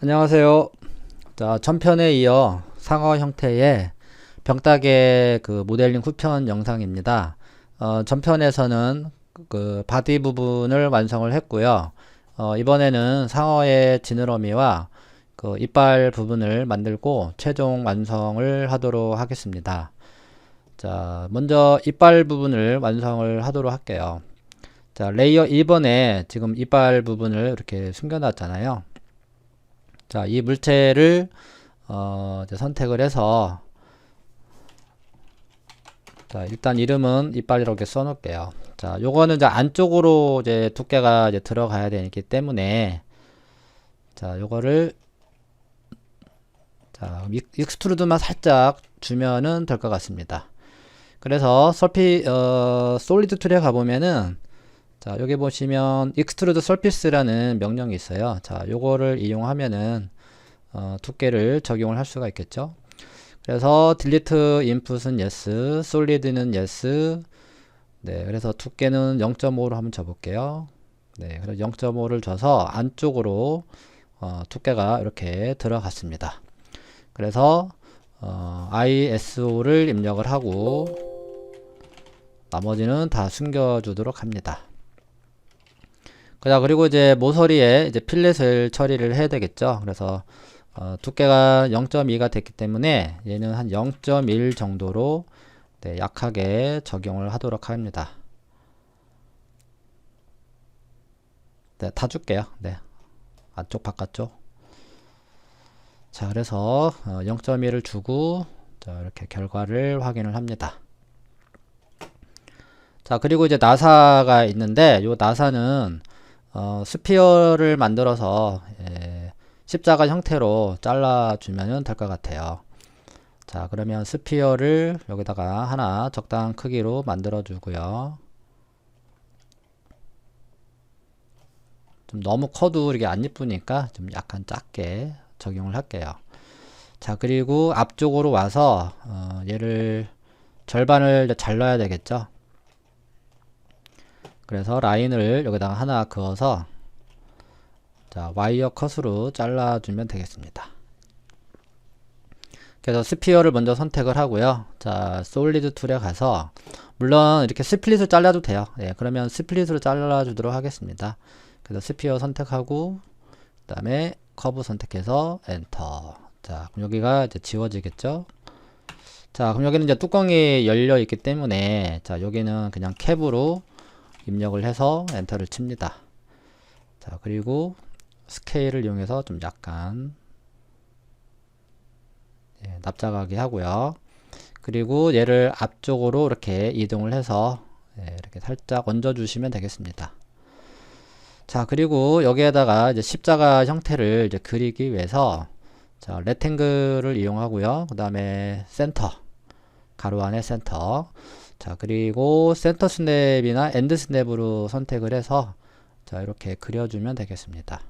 안녕하세요. 자, 전편에 이어 상어 형태의 병따개 그 모델링 후편 영상입니다. 어, 전편에서는 그 바디 부분을 완성을 했고요. 어, 이번에는 상어의 지느러미와 그 이빨 부분을 만들고 최종 완성을 하도록 하겠습니다. 자, 먼저 이빨 부분을 완성을 하도록 할게요. 자, 레이어 2번에 지금 이빨 부분을 이렇게 숨겨놨잖아요. 자, 이 물체를 어, 선택을 해서 자, 일단 이름은 이빨이라고 이렇게 써 놓을게요. 자, 요거는 이제 안쪽으로 이제 두께가 이제 들어가야 되기 때문에 자, 요거를 자, 익- 익스트루드만 살짝 주면은 될 것 같습니다. 그래서 서피 어, 솔리드 툴에 가보면은 자, 여기 보시면 extrude surface라는 명령이 있어요. 자, 요거를 이용하면은 어, 두께를 적용을 할 수가 있겠죠. 그래서 delete input은 yes, solid는 yes. 네, 그래서 두께는 0.5로 한번 줘 볼게요. 네, 그래서 0.5를 줘서 안쪽으로 어, 두께가 이렇게 들어갔습니다. 그래서 어, ISO를 입력을 하고 나머지는 다 숨겨주도록 합니다. 자, 그리고 이제 모서리에 이제 필렛을 처리를 해야 되겠죠. 그래서 어, 두께가 0.2가 됐기 때문에 얘는 한 0.1 정도로 네, 약하게 적용을 하도록 합니다. 네, 다 줄게요. 네. 안쪽 바깥쪽. 자, 그래서 어, 0.1을 주고 자, 이렇게 결과를 확인을 합니다. 자, 그리고 이제 나사가 있는데 요 나사는 어, 스피어를 만들어서 예, 십자가 형태로 잘라주면 될 것 같아요. 자, 그러면 스피어를 여기다가 하나 적당한 크기로 만들어 주고요. 좀 너무 커도 이게 안 이쁘니까 좀 약간 작게 적용을 할게요. 자, 그리고 앞쪽으로 와서 어, 얘를 절반을 잘라야 되겠죠. 그래서 라인을 여기다가 하나 그어서 자 와이어 컷으로 잘라주면 되겠습니다. 그래서 스피어를 먼저 선택을 하고요. 자 솔리드 툴에 가서 물론 이렇게 스플릿을 잘라도 돼요. 예, 그러면 스플릿으로 잘라주도록 하겠습니다. 그래서 스피어 선택하고 그 다음에 커브 선택해서 엔터. 자 그럼 여기가 이제 지워지겠죠. 자 그럼 여기는 이제 뚜껑이 열려 있기 때문에 자 여기는 그냥 캡으로 입력을 해서 엔터를 칩니다. 자, 그리고 스케일을 이용해서 좀 약간 예, 납작하게 하고요. 그리고 얘를 앞쪽으로 이렇게 이동을 해서 예, 이렇게 살짝 얹어 주시면 되겠습니다. 자, 그리고 여기에다가 이제 십자가 형태를 이제 그리기 위해서 자, 레탱글을 이용하고요. 그 다음에 센터 가로 안에 센터. 자 그리고 센터 스냅이나 엔드 스냅으로 선택을 해서 자 이렇게 그려주면 되겠습니다.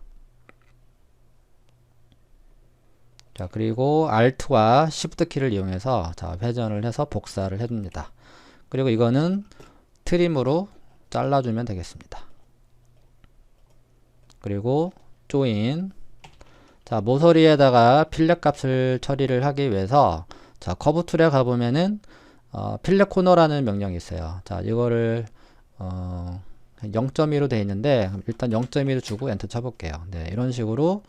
자 그리고 Alt와 Shift 키를 이용해서 자 회전을 해서 복사를 해줍니다. 그리고 이거는 트림으로 잘라주면 되겠습니다. 그리고 조인. 자 모서리에다가 필렛 값을 처리를 하기 위해서 자 커브 툴에 가보면은 어, 필렛 코너라는 명령이 있어요. 자, 이거를 어, 0.2로 되어 있는데 일단 0.2를 주고 엔터 쳐볼게요. 네, 이런 식으로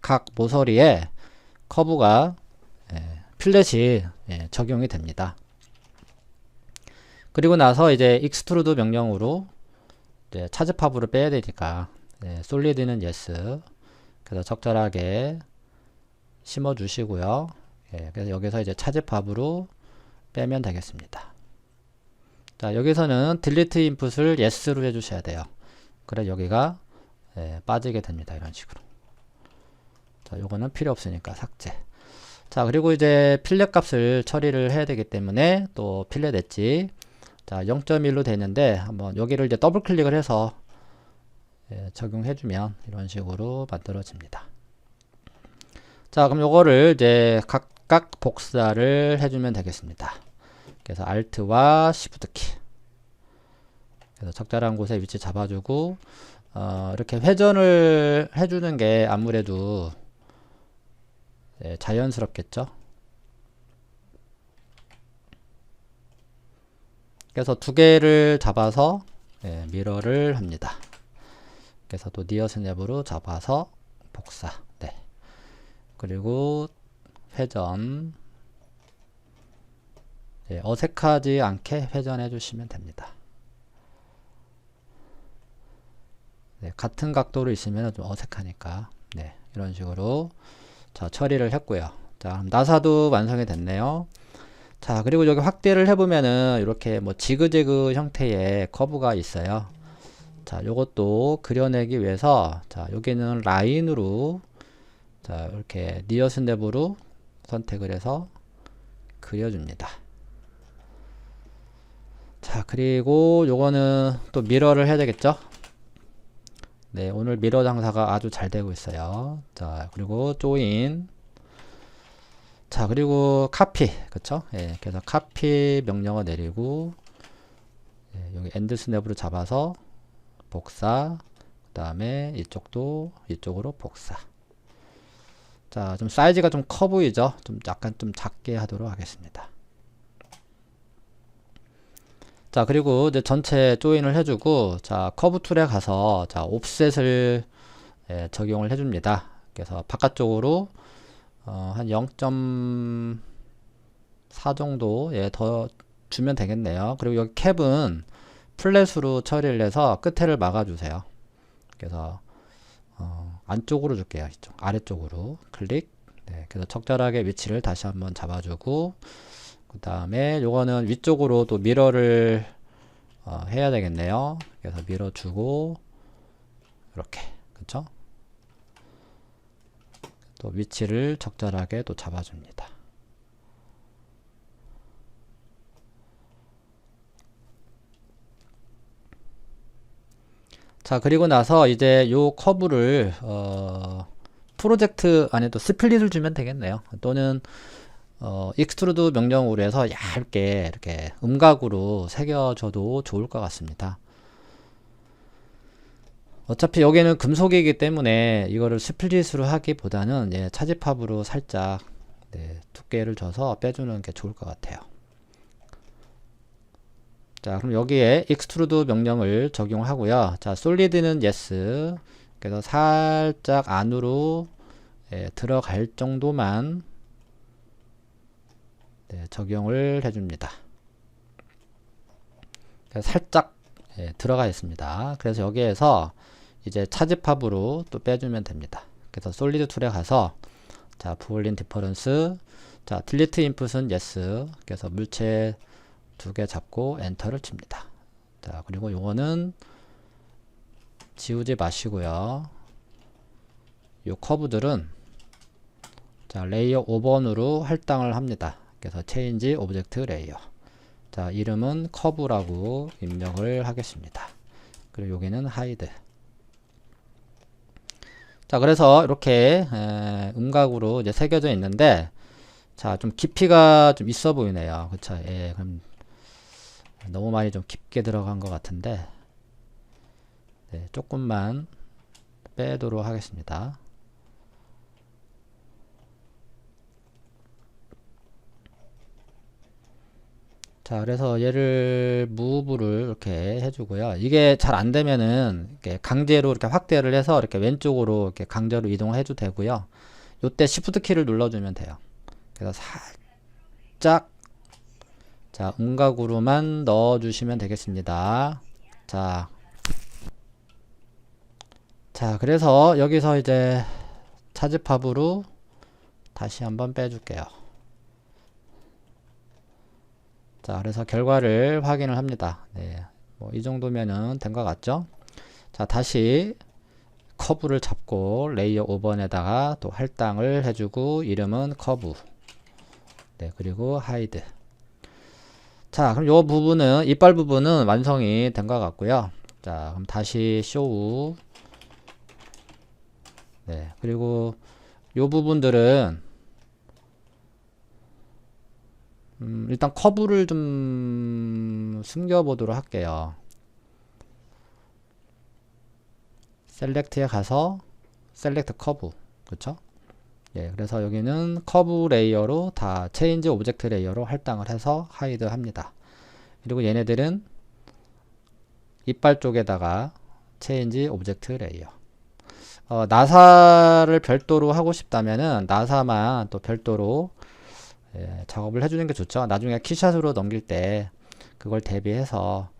각 모서리에 커브가 예, 필렛이 예, 적용이 됩니다. 그리고 나서 이제 익스트루드 명령으로 이제 차즈팝으로 빼야 되니까 예, 솔리드는 yes 그래서 적절하게 심어 주시고요. 예, 그래서 여기서 이제 차즈팝으로 빼면 되겠습니다. 자, 여기서는 delete input을 yes로 해주셔야 돼요. 그래 여기가 예, 빠지게 됩니다. 이런 식으로. 자, 요거는 필요 없으니까 삭제. 자, 그리고 이제 필렛 값을 처리를 해야 되기 때문에 또 필렛 엣지 자, 0.1로 되는데 한번 여기를 이제 더블 클릭을 해서 예, 적용해주면 이런 식으로 만들어집니다. 자, 그럼 요거를 이제 각 각 복사를 해주면 되겠습니다. 그래서 Alt와 Shift 키. 그래서 적절한 곳에 위치 잡아주고, 어, 이렇게 회전을 해주는 게 아무래도 예, 자연스럽겠죠? 그래서 두 개를 잡아서 예, 미러를 합니다. 그래서 또 니어 스냅으로 잡아서 복사. 네. 그리고 회전. 예, 어색하지 않게 회전해 주시면 됩니다. 네, 같은 각도로 있으면 좀 어색하니까. 네, 이런 식으로 자, 처리를 했고요. 자, 나사도 완성이 됐네요. 자, 그리고 여기 확대를 해보면은 이렇게 뭐 지그재그 형태의 커브가 있어요. 자, 요것도 그려내기 위해서 자, 여기는 라인으로 자, 이렇게 니어 스냅으로 선택을 해서 그려줍니다. 자, 그리고 요거는 또 미러를 해야 되겠죠? 네, 오늘 미러 장사가 아주 잘 되고 있어요. 자, 그리고 조인. 자, 그리고 카피. 그쵸? 예, 그래서 카피 명령어 내리고, 예, 여기 엔드 스냅으로 잡아서 복사. 그 다음에 이쪽도 이쪽으로 복사. 자, 좀 사이즈가 좀 커 보이죠? 좀 약간 좀 작게 하도록 하겠습니다. 자, 그리고 이제 전체 조인을 해주고, 자, 커브 툴에 가서, 자, 옵셋을 예, 적용을 해줍니다. 그래서 바깥쪽으로, 어, 한 0.4 정도, 예, 더 주면 되겠네요. 그리고 여기 캡은 플랫으로 처리를 해서 끝에를 막아주세요. 그래서, 어, 안쪽으로 줄게요. 이쪽, 아래쪽으로. 클릭. 네, 그래서 적절하게 위치를 다시 한번 잡아주고, 그 다음에 요거는 위쪽으로 또 미러를 어, 해야 되겠네요. 그래서 미러 주고 이렇게 그쵸? 또 위치를 적절하게 또 잡아줍니다. 자 그리고 나서 이제 요 커브를 어, 프로젝트 안에 또 스플릿을 주면 되겠네요. 또는 어, 익스트루드 명령으로 해서 얇게 이렇게 음각으로 새겨줘도 좋을 것 같습니다. 어차피 여기는 금속이기 때문에 이거를 스플릿으로 하기보다는 예, 차지팝으로 살짝 네, 두께를 줘서 빼주는 게 좋을 것 같아요. 자, 그럼 여기에 익스트루드 명령을 적용하고요. 자, 솔리드는 yes. 그래서 살짝 안으로 예, 들어갈 정도만 네, 적용을 해줍니다. 살짝 예, 들어가 있습니다. 그래서 여기에서 이제 차집합으로 또 빼주면 됩니다. 그래서 솔리드 툴에 가서 자 부올린 디퍼런스 자 딜리트 인풋은 yes 그래서 물체 두 개 잡고 엔터를 칩니다. 자 그리고 요거는 지우지 마시고요. 요 커브들은 자 레이어 5번으로 할당을 합니다. 그래서 change object layer. 자, 이름은 커브라고 입력을 하겠습니다. 그리고 여기는 hide. 자, 그래서 이렇게 에, 음각으로 이제 새겨져 있는데 자, 좀 깊이가 좀 있어 보이네요. 그쵸? 예, 그럼 너무 많이 좀 깊게 들어간 것 같은데 네, 조금만 빼도록 하겠습니다. 자, 그래서 얘를 무브를 이렇게 해주고요. 이게 잘 안 되면은 이렇게 강제로 이렇게 확대를 해서 이렇게 왼쪽으로 이렇게 강제로 이동해도 되고요. 요때 Shift 키를 눌러주면 돼요. 그래서 살짝 자 음각으로만 넣어주시면 되겠습니다. 자, 자 그래서 여기서 이제 차지팝으로 다시 한번 빼줄게요. 자, 그래서 결과를 확인을 합니다. 네. 뭐, 이 정도면은 된 것 같죠? 자, 다시 커브를 잡고 레이어 5번에다가 또 할당을 해주고 이름은 커브. 네, 그리고 하이드. 자, 그럼 요 부분은, 이빨 부분은 완성이 된 것 같고요. 자, 그럼 다시 쇼우. 네, 그리고 요 부분들은 음, 일단 커브를 좀 숨겨보도록 할게요. 셀렉트에 가서 셀렉트 커브 그쵸? 예, 그래서 여기는 커브 레이어로 다 체인지 오브젝트 레이어로 할당을 해서 하이드 합니다. 그리고 얘네들은 이빨 쪽에다가 체인지 오브젝트 레이어. 어, 나사를 별도로 하고 싶다면은 나사만 또 별도로 예, 작업을 해주는 게 좋죠. 나중에 키샷으로 넘길 때 그걸 대비해서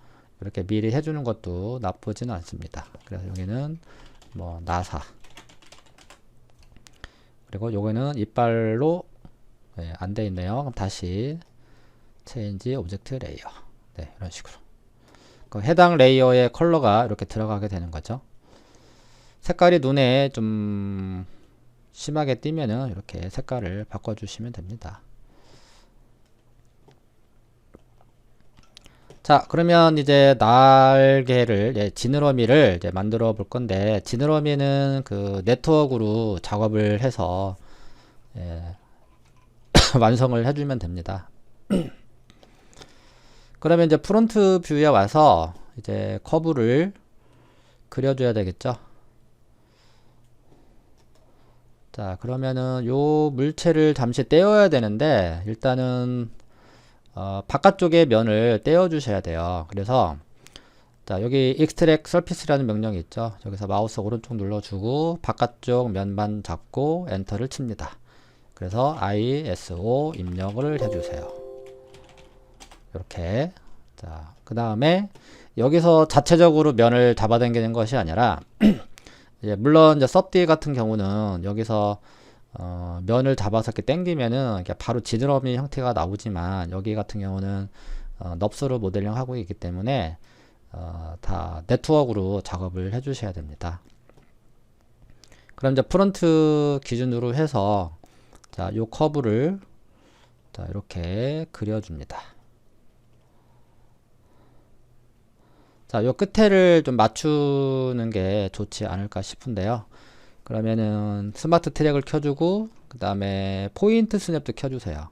이렇게 미리 해주는 것도 나쁘지는 않습니다. 그래서 여기는 뭐 나사 그리고 요거는 이빨로 예, 안돼 있네요. 그럼 다시 체인지 오브젝트 레이어 네, 이런 식으로 그 해당 레이어의 컬러가 이렇게 들어가게 되는 거죠. 색깔이 눈에 좀 심하게 띄면은 이렇게 색깔을 바꿔주시면 됩니다. 자, 그러면 이제 날개를, 예, 지느러미를 이제 만들어 볼 건데, 지느러미는 그 네트워크로 작업을 해서, 예, 완성을 해주면 됩니다. 그러면 이제 프론트 뷰에 와서 이제 커브를 그려줘야 되겠죠. 자, 그러면은 요 물체를 잠시 떼어야 되는데, 일단은 어, 바깥쪽의 면을 떼어 주셔야 돼요. 그래서 자, 여기 extract surface라는 명령이 있죠. 여기서 마우스 오른쪽 눌러주고 바깥쪽 면만 잡고 엔터를 칩니다. 그래서 ISO 입력을 해주세요. 이렇게 자, 그 다음에 여기서 자체적으로 면을 잡아당기는 것이 아니라 물론 이제 섭디 같은 경우는 여기서 어, 면을 잡아서 이렇게 당기면은 바로 지드러미 형태가 나오지만 여기 같은 경우는 어, 넙스로 모델링 하고 있기 때문에 어, 다 네트워크로 작업을 해 주셔야 됩니다. 그럼 이제 프론트 기준으로 해서 자, 요 커브를 자, 이렇게 그려줍니다. 자, 요 끝에를 좀 맞추는 게 좋지 않을까 싶은데요. 그러면은 스마트 트랙을 켜주고 그 다음에 포인트 스냅도 켜주세요.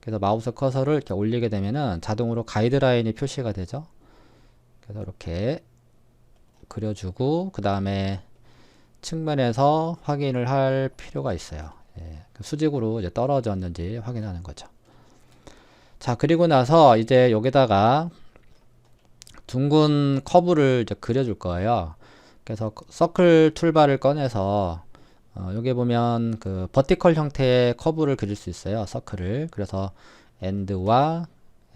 그래서 마우스 커서를 이렇게 올리게 되면은 자동으로 가이드라인이 표시가 되죠. 그래서 이렇게 그려주고 그 다음에 측면에서 확인을 할 필요가 있어요. 예, 그 수직으로 이제 떨어졌는지 확인하는 거죠. 자 그리고 나서 이제 여기다가 둥근 커브를 이제 그려줄 거예요. 그래서 서클 툴바를 꺼내서 어, 여기 보면 그 버티컬 형태의 커브를 그릴 수 있어요. 서클을. 그래서 엔드와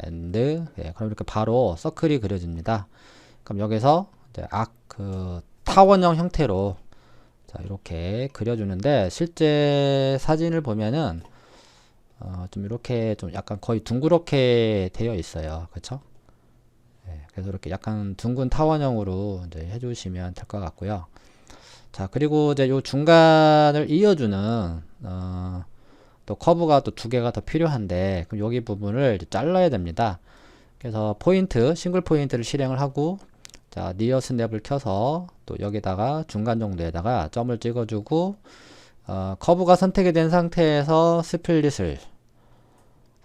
엔드. 예, 그럼 이렇게 바로 서클이 그려집니다. 그럼 여기서 이제 악그 타원형 형태로 자, 이렇게 그려주는데 실제 사진을 보면은 어, 좀 이렇게 좀 약간 거의 둥그렇게 되어 있어요. 그렇죠? 그래서 이렇게 약간 둥근 타원형으로 이제 해주시면 될 것 같고요. 자, 그리고 이제 요 중간을 이어주는, 어, 또 커브가 또 두 개가 더 필요한데, 그럼 여기 부분을 잘라야 됩니다. 그래서 포인트, 싱글 포인트를 실행을 하고, 자, 니어 스냅을 켜서 또 여기다가 중간 정도에다가 점을 찍어주고, 어, 커브가 선택이 된 상태에서 스플릿을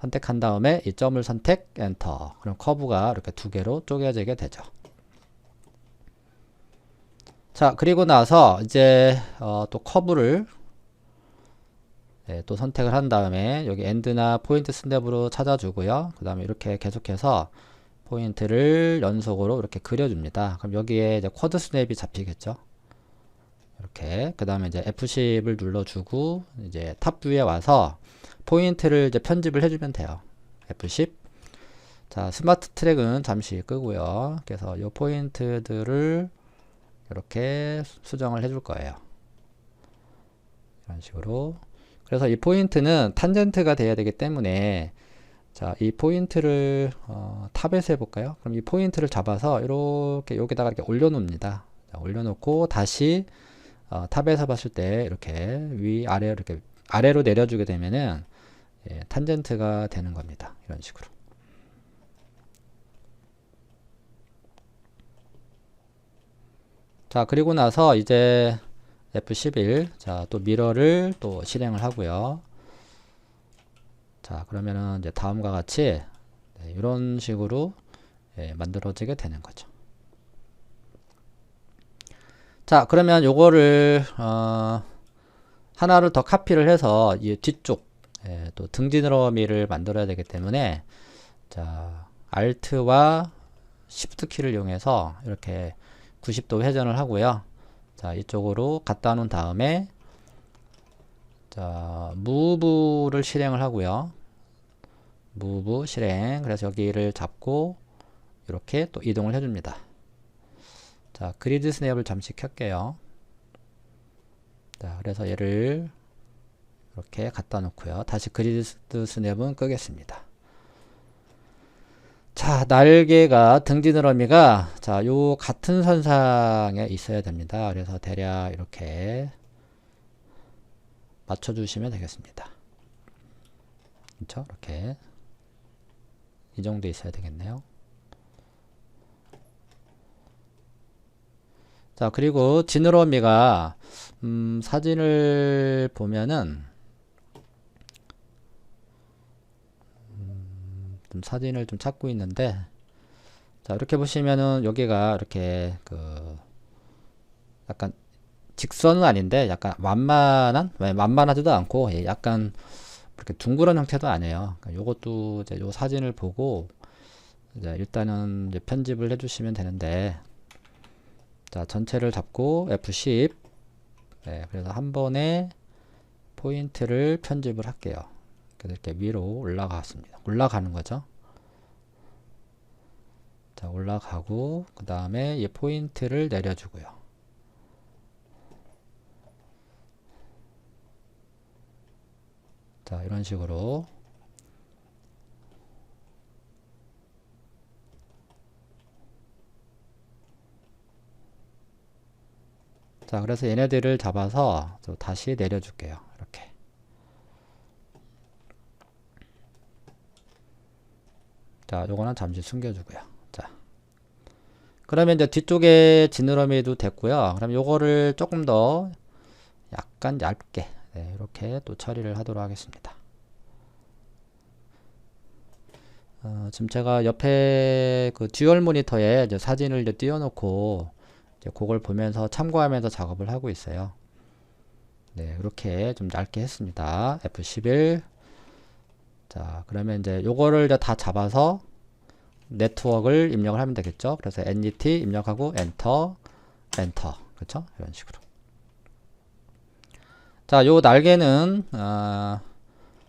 선택한 다음에 이 점을 선택 엔터. 그럼 커브가 이렇게 두 개로 쪼개지게 되죠. 자 그리고 나서 이제 어, 또 커브를 네, 또 선택을 한 다음에 여기 엔드나 포인트 스냅으로 찾아주고요. 그 다음에 이렇게 계속해서 포인트를 연속으로 이렇게 그려줍니다. 그럼 여기에 이제 쿼드 스냅이 잡히겠죠 이렇게 그 다음에 이제 F10을 눌러주고 이제 탑 뷰에 와서 포인트를 이제 편집을 해주면 돼요. F10. 자, 스마트 트랙은 잠시 끄고요. 그래서 이 포인트들을 이렇게 수정을 해줄 거예요. 이런 식으로. 그래서 이 포인트는 탄젠트가 돼야 되기 때문에 자, 이 포인트를 어, 탑에서 해볼까요? 그럼 이 포인트를 잡아서 이렇게 여기다가 이렇게 올려놓습니다. 자, 올려놓고 다시 어, 탑에서 봤을 때 이렇게 위 아래 이렇게 아래로 내려주게 되면은 예, 탄젠트가 되는 겁니다. 이런 식으로. 자, 그리고 나서 이제 F11, 자, 또 미러를 또 실행을 하고요. 자, 그러면은 이제 다음과 같이 네, 이런 식으로 예, 만들어지게 되는 거죠. 자, 그러면 요거를 어, 하나를 더 카피를 해서 이 뒤쪽 예, 또 등지느러미를 만들어야 되기 때문에 자 Alt와 Shift 키를 이용해서 이렇게 90도 회전을 하고요. 자 이쪽으로 갖다 놓은 다음에 자 Move를 실행을 하고요. Move 실행 그래서 여기를 잡고 이렇게 또 이동을 해줍니다. 자 그리드 스냅을 잠시 켤게요. 자 그래서 얘를 이렇게 갖다 놓고요. 다시 그리드 스냅은 끄겠습니다. 자, 날개가 등지느러미가 자, 요 같은 선상에 있어야 됩니다. 그래서 대략 이렇게 맞춰 주시면 되겠습니다. 그렇죠? 이렇게 이 정도 있어야 되겠네요. 자, 그리고 지느러미가 음, 사진을 보면은 좀 사진을 좀 찾고 있는데 자 이렇게 보시면은 여기가 이렇게 그 약간 직선은 아닌데 약간 완만한 완만하지도 않고 예, 약간 이렇게 둥그런 형태도 아니에요. 그러니까 요것도 이제 요 사진을 보고 이제 일단은 이제 편집을 해주시면 되는데 자 전체를 잡고 F10 네, 그래서 한 번에 포인트를 편집을 할게요. 이렇게 위로 올라갔습니다. 올라가는 거죠. 자, 올라가고, 그 다음에 이 포인트를 내려주고요. 자, 이런 식으로. 자, 그래서 얘네들을 잡아서 또 다시 내려줄게요. 이렇게. 자, 요거는 잠시 숨겨주고요. 자. 그러면 이제 뒤쪽에 지느러미도 됐고요. 그럼 요거를 조금 더 약간 얇게, 네, 이렇게 또 처리를 하도록 하겠습니다. 어, 지금 제가 옆에 그 듀얼 모니터에 사진을 띄워놓고 그걸 보면서 참고하면서 작업을 하고 있어요. 네, 이렇게 좀 얇게 했습니다. F11 자, 그러면 이제 요거를 이제 다 잡아서 네트워크를 입력을 하면 되겠죠. 그래서 NET 입력하고 엔터, 엔터. 그렇죠? 이런 식으로. 자, 요 날개는 어,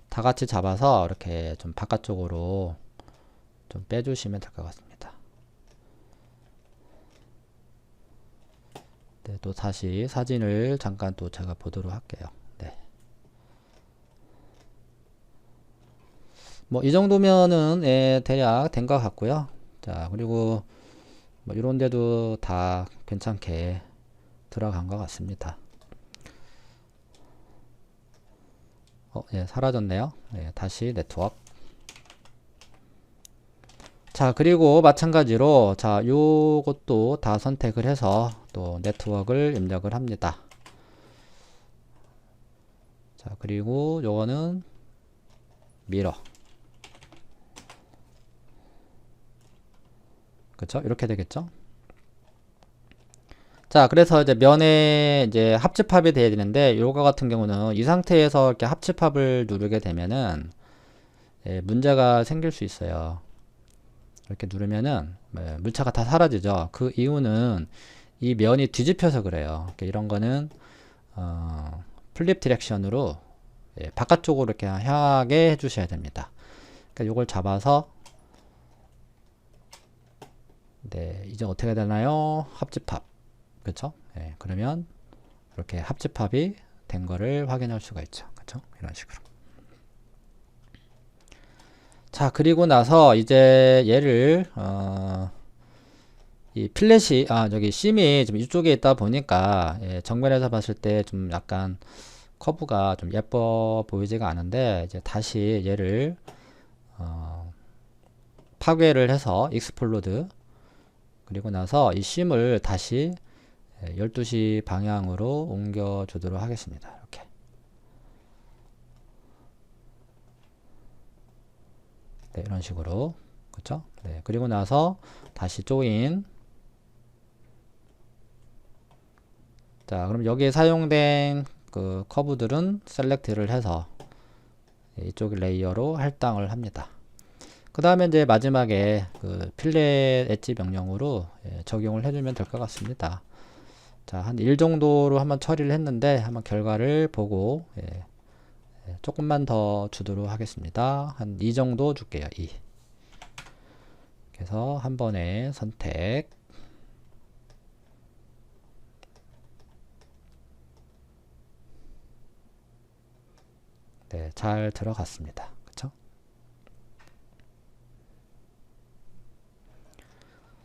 다 같이 잡아서 이렇게 좀 바깥쪽으로 좀 빼주시면 될 것 같습니다. 네, 또 다시 사진을 잠깐 또 제가 보도록 할게요. 뭐이 정도면은 예, 대략 된 것 같고요. 자 그리고 뭐 이런 데도 다 괜찮게 들어간 것 같습니다. 어, 예, 사라졌네요. 예, 다시 네트워크. 자, 그리고 마찬가지로, 자, 요것도 다 선택을 해서 또 네트워크를 입력을 합니다. 자, 그리고 요거는 미러. 그쵸? 이렇게 되겠죠? 자, 그래서 이제 면에 이제 합집합이 돼야 되는데, 요거 같은 경우는 이 상태에서 이렇게 합집합을 누르게 되면은, 예, 문제가 생길 수 있어요. 이렇게 누르면은, 예, 물체가 다 사라지죠. 그 이유는 이 면이 뒤집혀서 그래요. 이런 거는, 어, 플립 디렉션으로, 예, 바깥쪽으로 이렇게 향하게 해주셔야 됩니다. 그러니까 요걸 잡아서, 네, 이제 어떻게 되나요? 합집합. 그쵸? 네, 그러면 이렇게 합집합이 된 거를 확인할 수가 있죠. 그쵸? 이런 식으로. 자, 그리고 나서 이제 얘를, 어, 이 필렛이, 아, 저기 심이 좀 이쪽에 있다 보니까, 예, 정면에서 봤을 때 좀 약간 커브가 좀 예뻐 보이지가 않은데, 이제 다시 얘를, 어, 파괴를 해서 익스플로드 그리고 나서 이 심을 다시 12시 방향으로 옮겨 주도록 하겠습니다. 이렇게. 네, 이런 식으로. 그쵸? 네, 그리고 나서 다시 조인. 자, 그럼 여기에 사용된 그 커브들은 셀렉트를 해서 이쪽 레이어로 할당을 합니다. 그 다음에 이제 마지막에 그 필렛 엣지 명령으로 예, 적용을 해주면 될 것 같습니다. 자, 한 1 정도로 한번 처리를 했는데 한번 결과를 보고 예, 예, 조금만 더 주도록 하겠습니다. 한 2 정도 줄게요. 2. 그래서 한 번에 선택 네, 잘 들어갔습니다.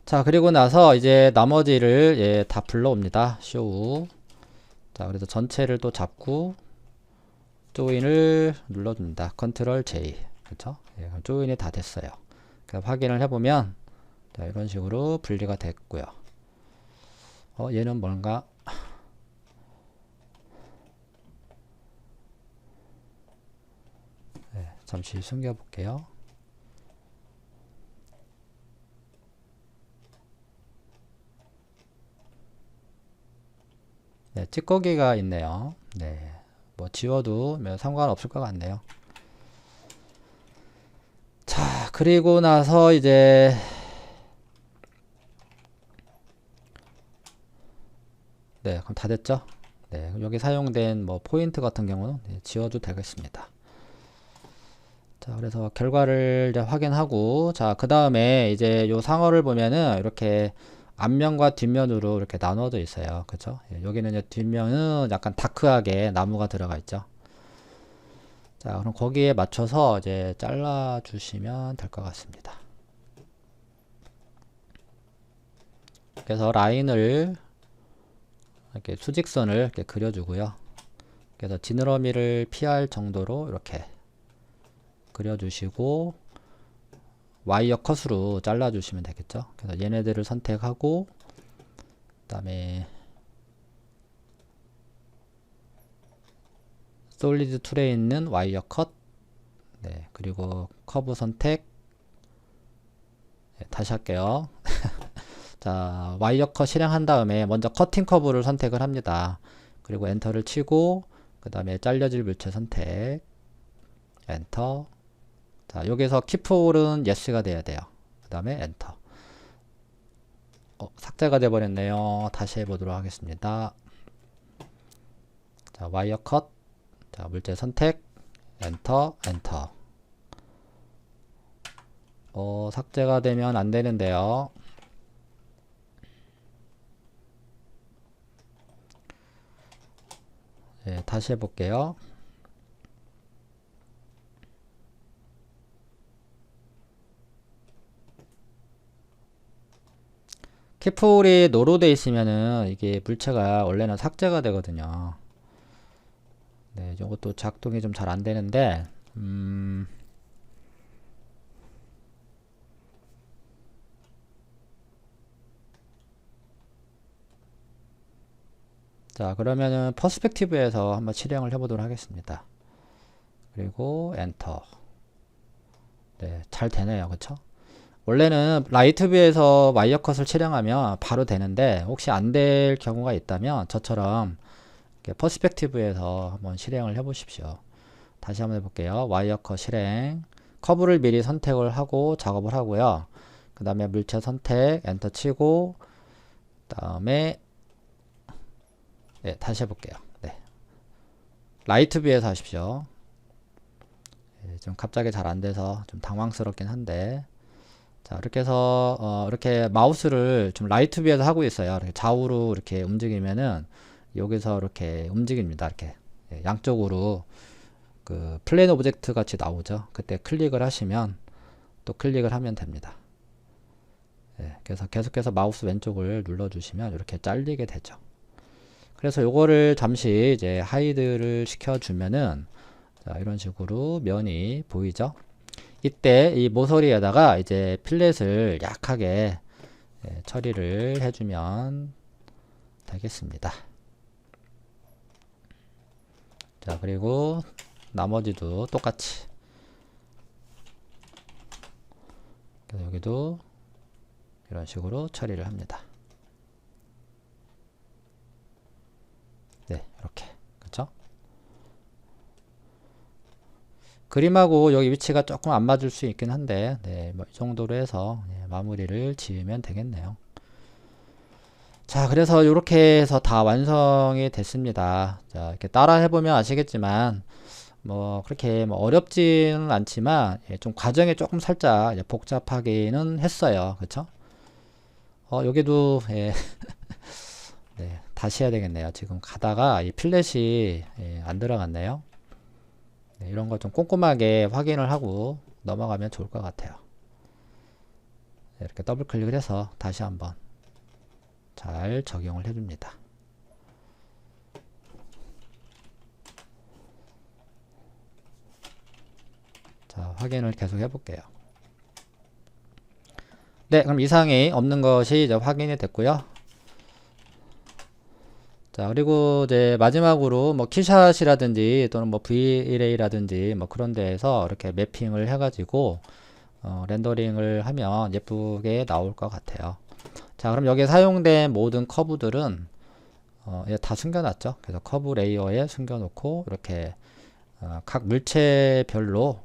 자, 그리고 나서 이제 나머지를 예, 다 불러옵니다. 쇼. 자, 그래서 전체를 또 잡고 조인을 눌러줍니다. 컨트롤 J. 그쵸? 예, 조인이 다 됐어요. 확인을 해보면 자, 이런 식으로 분리가 됐고요. 어, 얘는 뭔가 네, 잠시 숨겨 볼게요. 네, 찌꺼기가 있네요. 네, 뭐 지워도 뭐 상관없을 것 같네요. 자, 그리고 나서 이제 네, 그럼 다 됐죠? 네, 여기 사용된 뭐 포인트 같은 경우는 네, 지워도 되겠습니다. 자, 그래서 결과를 이제 확인하고, 자, 그 다음에 이제 요 상어를 보면은 이렇게 앞면과 뒷면으로 이렇게 나눠져 있어요. 그죠? 예, 여기는 이제 뒷면은 약간 다크하게 나무가 들어가 있죠. 자, 그럼 거기에 맞춰서 이제 잘라 주시면 될 것 같습니다. 그래서 라인을 이렇게 수직선을 이렇게 그려주고요. 그래서 지느러미를 피할 정도로 이렇게 그려주시고 와이어 컷으로 잘라주시면 되겠죠. 그래서 얘네들을 선택하고 그 다음에 솔리드 툴에 있는 와이어 컷 네, 그리고 커브 선택 네, 다시 할게요. 자, 와이어 컷 실행한 다음에 먼저 커팅 커브를 선택을 합니다. 그리고 엔터를 치고 그 다음에 잘려질 물체 선택 엔터 자, 여기서 키폴은 yes가 돼야 돼요. 그 다음에 엔터 어, 삭제가 돼 버렸네요. 다시 해보도록 하겠습니다. 자, 와이어 컷 자, 물체 선택 엔터 엔터 어, 삭제가 되면 안 되는데요. 네, 다시 해볼게요. 키풀이 노로돼 있으면은 이게 물체가 원래는 삭제가 되거든요. 네, 이것도 작동이 좀 잘 안 되는데, 음, 자, 그러면은 퍼스펙티브에서 한번 실행을 해보도록 하겠습니다. 그리고 엔터. 네, 잘 되네요. 그쵸? 원래는 라이트뷰에서 와이어 컷을 촬영하면 바로 되는데 혹시 안 될 경우가 있다면 저처럼 퍼스펙티브에서 한번 실행을 해 보십시오. 다시 한번 해볼게요. 와이어 컷 실행 커브를 미리 선택을 하고 작업을 하고요. 그 다음에 물체 선택 엔터 치고 그 다음에 네, 다시 해볼게요. 네. 라이트뷰에서 하십시오. 네, 좀 갑자기 잘 안 돼서 좀 당황스럽긴 한데 자 이렇게 해서 어, 이렇게 마우스를 좀 라이트 뷰에서 하고 있어요. 이렇게 좌우로 이렇게 움직이면은 여기서 이렇게 움직입니다. 이렇게 예, 양쪽으로 그 플레인 오브젝트 같이 나오죠. 그때 클릭을 하시면 또 클릭을 하면 됩니다. 예, 그래서 계속해서 마우스 왼쪽을 눌러 주시면 이렇게 잘리게 되죠. 그래서 요거를 잠시 이제 하이드를 시켜주면은 자, 이런 식으로 면이 보이죠. 이때 이 모서리에다가 이제 필렛을 약하게 예, 처리를 해주면 되겠습니다. 자, 그리고 나머지도 똑같이. 여기도 이런 식으로 처리를 합니다. 네, 이렇게. 그쵸? 그림하고 여기 위치가 조금 안 맞을 수 있긴 한데, 네, 뭐 이 정도로 해서 예, 마무리를 지으면 되겠네요. 자, 그래서 이렇게 해서 다 완성이 됐습니다. 자, 이렇게 따라 해보면 아시겠지만, 뭐, 그렇게 뭐 어렵지는 않지만, 예, 좀 과정이 조금 살짝 예, 복잡하기는 했어요. 그쵸? 어, 여기도, 예, 네, 다시 해야 되겠네요. 지금 가다가 이 필렛이 예, 안 들어갔네요. 네, 이런 거 좀 꼼꼼하게 확인을 하고 넘어가면 좋을 것 같아요. 네, 이렇게 더블 클릭을 해서 다시 한번 잘 적용을 해줍니다. 자, 확인을 계속 해볼게요. 네, 그럼 이상이 없는 것이 이제 확인이 됐고요. 자, 그리고 이제 마지막으로 뭐 키샷이라든지 또는 뭐 V-Array라든지 뭐 그런 데에서 이렇게 매핑을 해가지고 어, 렌더링을 하면 예쁘게 나올 것 같아요. 자, 그럼 여기에 사용된 모든 커브들은 어, 얘다 숨겨놨죠. 그래서 커브 레이어에 숨겨놓고 이렇게 어, 각 물체별로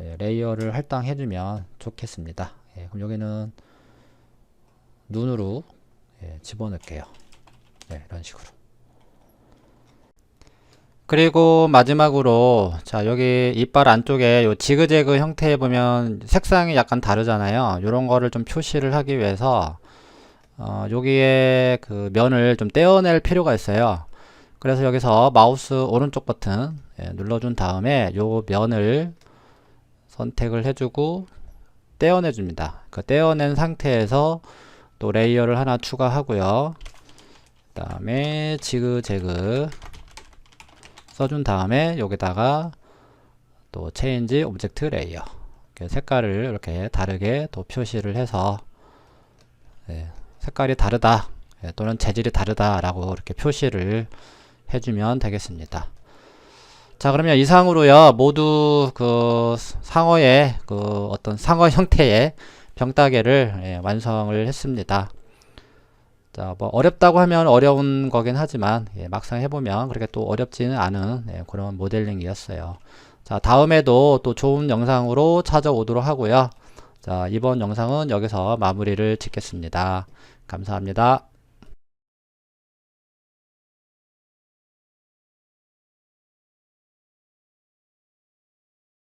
예, 레이어를 할당해주면 좋겠습니다. 예, 그럼 여기는 눈으로 예, 집어넣을게요. 네, 이런 식으로. 그리고 마지막으로 자 여기 이빨 안쪽에 요 지그재그 형태에 보면 색상이 약간 다르잖아요. 요런 거를 좀 표시를 하기 위해서 어, 여기에 그 면을 좀 떼어낼 필요가 있어요. 그래서 여기서 마우스 오른쪽 버튼 예, 눌러준 다음에 요 면을 선택을 해주고 떼어내 줍니다. 그 떼어낸 상태에서 또 레이어를 하나 추가하고요. 그 다음에 지그재그 써준 다음에 여기다가 또 체인지 오브젝트 레이어 색깔을 이렇게 다르게 또 표시를 해서 예, 색깔이 다르다 예, 또는 재질이 다르다 라고 이렇게 표시를 해주면 되겠습니다. 자 그러면 이상으로요 모두 그 상어의 그 어떤 상어 형태의 병따개를 예, 완성을 했습니다 자, 뭐 어렵다고 하면 어려운 거긴 하지만 예, 막상 해보면 그렇게 또 어렵지는 않은 예, 그런 모델링이었어요. 자, 다음에도 또 좋은 영상으로 찾아오도록 하고요. 자, 이번 영상은 여기서 마무리를 짓겠습니다. 감사합니다.